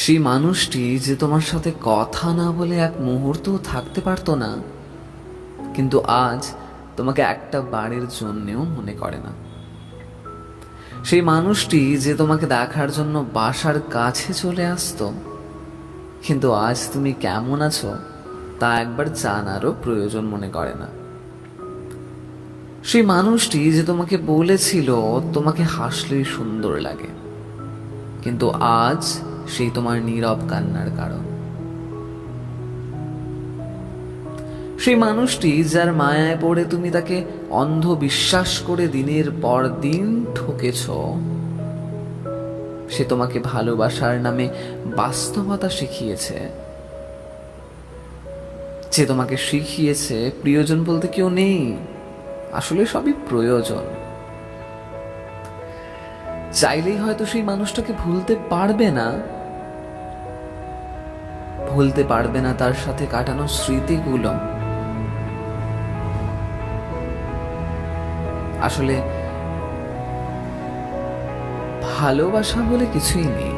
সেই মানুষটি যে তোমার সাথে কথা না বলে এক মুহূর্তও থাকতে পারতো না, কিন্তু আজ তোমাকে একটা বাড়ির জন্যেও মনে করে না। সেই মানুষটি যে তোমাকে দেখার জন্য বাসার কাছে চলে আসতো, কিন্তু আজ তুমি কেমন আছো তা একবার জানারও প্রয়োজন মনে করে না। সেই মানুষটি যে তোমাকে বলেছিল, তোমাকে হাসলেই সুন্দর লাগে, কিন্তু আজ সেই তোমার নীরব কান্নার কারণ। সেই মানুষটি যার মায়ায় পড়ে তুমি তাকে অন্ধ বিশ্বাস করে দিনের পর দিন ঠকেছ, সে তোমাকে ভালোবাসার নামে বাস্তবতা শিখিয়েছে। যে তোমাকে শিখিয়েছে, প্রিয়জন বলতে কেউ নেই, আসলে সবই প্রয়োজন। চাইলেই হয়তো সেই মানুষটাকে ভুলতে পারবে না ভুলতে পারবে না তার সাথে কাটানো স্মৃতিগুলো। আসলে ভালোবাসা বলে কিছুই নেই।